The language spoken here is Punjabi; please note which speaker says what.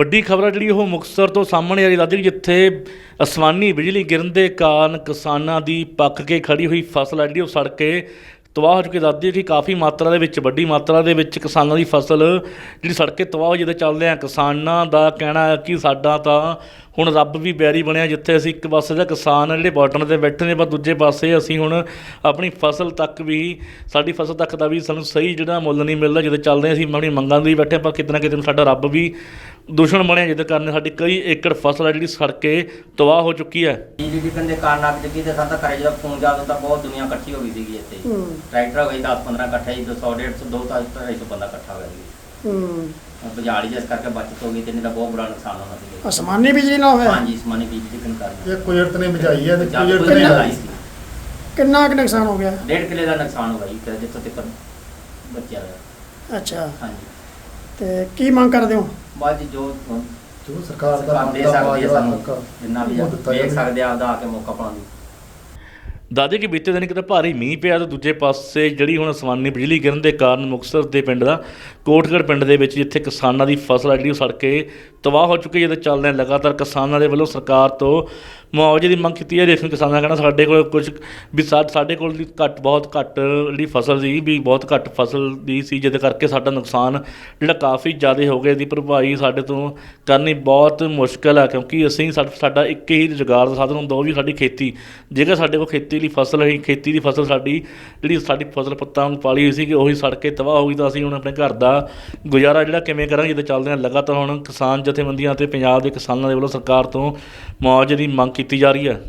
Speaker 1: ਵੱਡੀ ਖਬਰ ਆ ਜਿਹੜੀ ਉਹ ਮੁਕਤਸਰ ਤੋਂ ਸਾਹਮਣੇ ਆ ਰਹੀ ਲੱਗਦੀ ਜਿੱਥੇ ਅਸਮਾਨੀ ਬਿਜਲੀ ਗਿਰਨ ਦੇ ਕਾਰਨ ਕਿਸਾਨਾਂ ਦੀ ਪੱਕ ਕੇ ਖੜੀ ਹੋਈ ਫਸਲ ਆ ਜਿਹੜੀ ਉਹ ਸੜ ਕੇ ਤਬਾਹ ਹੋ ਚੁੱਕੀ ਦੱਸਦੀ ਕਿ ਕਾਫੀ ਮਾਤਰਾ ਦੇ ਵਿੱਚ, ਵੱਡੀ ਮਾਤਰਾ ਦੇ ਵਿੱਚ ਕਿਸਾਨਾਂ ਦੀ ਫਸਲ ਜਿਹੜੀ ਸੜ ਕੇ ਤਬਾਹ ਹੋਈ, ਜਿਹਦੇ ਚੱਲਦੇ ਆ ਕਿਸਾਨਾਂ ਦਾ ਕਹਿਣਾ ਹੈ ਕਿ ਸਾਡਾ ਤਾਂ ਹੁਣ ਰੱਬ ਵੀ ਬੈਰੀ ਬਣਿਆ ਜਿੱਥੇ ਅਸੀਂ ਇੱਕ ਪਾਸੇ ਦਾ ਕਿਸਾਨ ਆ ਜਿਹੜੇ ਬਾਰਡਰ ਤੇ ਬੈਠੇ ਨੇ ਪਰ ਦੂਜੇ ਪਾਸੇ ਅਸੀਂ ਹੁਣ ਆਪਣੀ ਫਸਲ ਤੱਕ ਵੀ ਸਾਡੀ ਫਸਲ ਤੱਕ ਦਾ ਵੀ ਸਾਨੂੰ ਸਹੀ ਜਿਹੜਾ ਮੁੱਲ ਨਹੀਂ ਮਿਲਦਾ ਜਿਹਦੇ ਚੱਲਦੇ ਹਾਂ ਅਸੀਂ ਆਪਣੀ ਮੰਗਾਂ ਲਈ ਬੈਠੇ ਹਾਂ, ਪਰ ਕਿਤੇ ਨਾ ਕਿਤੇ ਸਾਡਾ ਰੱਬ ਵੀ ਦੁਸ਼ਮਣ ਬਣਿਆ ਜਿਹਦੇ ਕਾਰਨ ਸਾਡੀ ਕਈ ਏਕੜ ਫਸਲ ਹੈ ਜਿਹੜੀ ਸੜ ਕੇ ਤਬਾਹ ਹੋ ਚੁੱਕੀ ਹੈ।
Speaker 2: ਬਿਜਲੀ ਡਿੱਗਣ ਦੇ ਕਾਰਨ ਅੱਗ ਲੱਗੀ ਤੇ ਸਾਡਾ ਘਰੇ ਜਦੋਂ ਫੋਨ ਜਾਂਦਾ ਤਾਂ ਬਹੁਤ ਦੁਨੀਆ ਇਕੱਠੀ ਹੋ ਗਈ ਸੀਗੀ ਇੱਥੇ। ਟਰੈਕਟਰ ਹੋ ਗਈ 10 15 ਇਕੱਠੇ ਹੀ 100 150 ਦੋ ਤਾਂ 250 ਬੰਦਾ ਇਕੱਠਾ ਹੋ ਗਿਆ
Speaker 3: ਹੂੰ।
Speaker 2: ਬਜਾੜੀ ਜਿਸ ਕਰਕੇ ਬਚਤ ਹੋ ਗਈ ਤੇ ਨਹੀਂ ਤਾਂ ਬਹੁਤ ਬੜਾ ਨੁਕਸਾਨ ਹੋਣਾ ਸੀ।
Speaker 3: ਅਸਮਾਨੀ ਬਿਜਲੀ ਨਾ ਹੋਇਆ?
Speaker 2: ਹਾਂਜੀ ਸਮਾਨੀ ਬਿਜਲੀ ਡਿੱਗਣ ਕਾਰਨ
Speaker 4: ਇਹ ਕੁਦਰਤ ਨੇ ਬਚਾਈ ਹੈ ਤੇ ਕੁਦਰਤ
Speaker 2: ਕੋਈ
Speaker 4: ਨੇ
Speaker 2: ਲਾਈ
Speaker 4: ਲਾਈ
Speaker 2: ਸੀ।
Speaker 3: ਕਿੰਨਾ ਕੁ ਨੁਕਸਾਨ ਹੋ ਗਿਆ?
Speaker 2: ਡੇਢ ਕਿਲੇ ਦਾ ਨੁਕਸਾਨ ਹੋ ਗਿਆ ਜੀ ਜਿੱਥੋਂ ਤੱਕ ਬਚਿਆ ਹੋਇਆ
Speaker 3: ਅੱਛਾ।
Speaker 2: ਹਾਂਜੀ।
Speaker 3: ਤੇ ਕੀ ਮੰਗ ਕਰਦੇ ਹੋ?
Speaker 2: ਬਾਅਦ 'ਚ ਜੋ
Speaker 4: ਜੋ ਸਰਕਾਰ ਦਾ
Speaker 2: ਦੇ ਸਕਦੀ ਹੈ ਸਾਨੂੰ ਜਿੰਨਾ ਵੀ
Speaker 4: ਜਾਵੇ।
Speaker 2: ਸਕਦੇ ਆ ਆਪਦਾ ਆ ਕੇ ਮੌਕਾ ਪਾਉਣ ਦੀ।
Speaker 1: ਦਾਦੇ ਕਿ ਬੀਤੇ ਦਿਨ ਕਿਤੇ ਭਾਰੀ ਮੀਂਹ ਪਿਆ ਤੇ ਦੂਜੇ ਪਾਸੇ ਜਿਹੜੀ ਹੁਣ ਅਸਮਾਨੀ ਬਿਜਲੀ ਗਿਰਨ ਦੇ ਕਾਰਨ ਮੁਕਤਸਰ ਦੇ ਪਿੰਡ ਦਾ ਕੋਟਗੜ ਪਿੰਡ ਦੇ ਵਿੱਚ ਜਿੱਥੇ ਕਿਸਾਨਾਂ ਦੀ ਫਸਲ ਆ ਜਿਹੜੀ ਉਹ ਸੜ ਕੇ ਤਬਾਹ ਹੋ ਚੁੱਕੀ ਹੈ ਜਿਹਦੇ ਚੱਲਦੇ ਲਗਾਤਾਰ ਕਿਸਾਨਾਂ ਦੇ ਵੱਲੋਂ ਸਰਕਾਰ ਤੋਂ ਮੁਆਵਜ਼ੇ ਦੀ ਮੰਗ ਕੀਤੀ ਹੈ। ਰੇਸ਼ਮੀ ਕਿਸਾਨਾਂ ਦਾ ਕਹਿਣਾ ਸਾਡੇ ਕੋਲ ਕੁਝ ਵੀ ਸਾਡੇ ਕੋਲ ਦੀ ਘੱਟ, ਬਹੁਤ ਘੱਟ ਜਿਹੜੀ ਫਸਲ ਸੀ, ਵੀ ਬਹੁਤ ਘੱਟ ਫਸਲ ਦੀ ਸੀ, ਜਿਹਦੇ ਕਰਕੇ ਸਾਡਾ ਨੁਕਸਾਨ ਜਿਹੜਾ ਕਾਫੀ ਜ਼ਿਆਦਾ ਹੋ ਗਿਆ। ਦੀ ਭਰਪਾਈ ਸਾਡੇ ਤੋਂ ਕਰਨੀ ਬਹੁਤ ਮੁਸ਼ਕਲ ਹੈ ਕਿਉਂਕਿ ਅਸੀਂ ਸਾ- ਸਾਡਾ ਇੱਕ ਹੀ ਰੁਜ਼ਗਾਰ ਦਾ ਸਾਧਨ ਹੁੰਦਾ, ਉਹ ਵੀ ਸਾਡੀ ਖੇਤੀ। ਜੇਕਰ ਸਾਡੇ ਕੋਲ ਖੇਤੀ ਲਈ ਫਸਲ ਹੈ ਖੇਤੀ ਦੀ ਫਸਲ ਸਾਡੀ ਜਿਹੜੀ ਸਾਡੀ ਫਸਲ ਪੱਤਾਂ ਨੂੰ ਪਾਲੀ ਹੋਈ ਸੀ ਕਿ ਉਹੀ ਸੜ ਕੇ ਤਬਾਹ ਹੋ ਗਈ, ਤਾਂ ਅਸੀਂ ਹੁਣ ਆਪਣੇ ਘਰ ਦਾ ਗੁਜ਼ਾਰਾ ਜਿਹੜਾ ਕਿਵੇਂ ਕਰਾਂਗੇ ਜਦੋਂ ਚੱਲਦੇ ਹਾਂ ਲਗਾਤਾਰ ਹੁਣ ਕਿਸਾਨ ਜਥੇਬੰਦੀਆਂ ਅਤੇ ਪੰਜਾਬ ਦੇ ਕਿਸਾਨਾਂ ਦੇ ਵੱਲੋਂ ਸਰਕਾਰ ਤੋਂ ਮੁਆਵਜ਼ੇ ਦੀ ਮੰਗ ਕੀਤੀ ਜਾ ਰਹੀ ਹੈ।